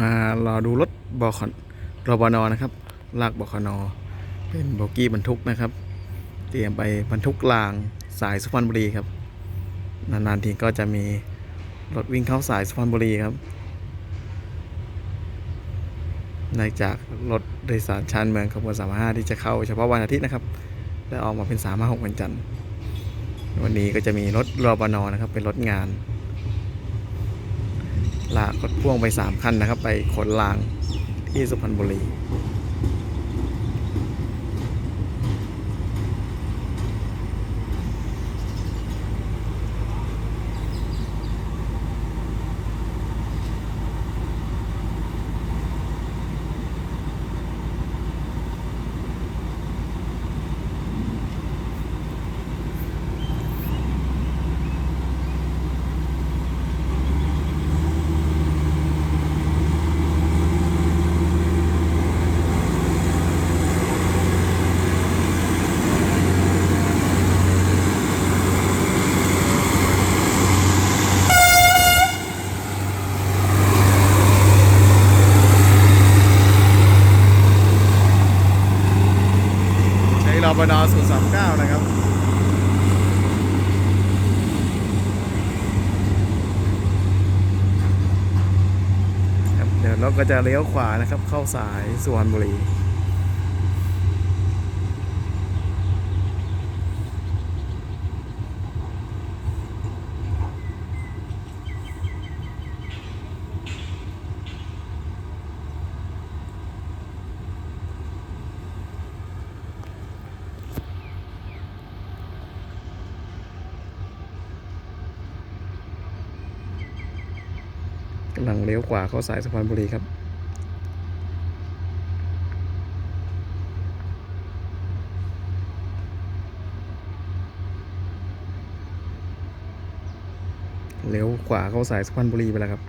มารอดูรถบขรบนนะครับ ลากบขนเป็นโบกี้บรรทุกนะครับ เตรียมไปบรรทุกรางสายสุพรรณบุรีครับ นานๆทีก็จะมีรถวิ่งเข้าสายสุพรรณบุรีครับนองจากรถโดยสารชานเมืองขบวน355ที่จะเข้าเฉพาะวันอาทิตย์นะครับ และออกมาเป็น356วันจันทร์วันนี้ก็จะมีรถรบนนะครับ เป็นรถงาน ลากรถพ่วงไป 3 คันนะครับ ไปขนลางที่สุพรรณบุรี นอบดอบน039นะครับครับ เดี๋ยวเราก็จะเลี้ยวขวานะครับ เข้าสายสุพรรณบุรี กำลังเลี้ยวขวาเข้าสายสะพานบุรีครับ เลี้ยวขวาเข้าสายสะพานบุรีไปแล้วครับ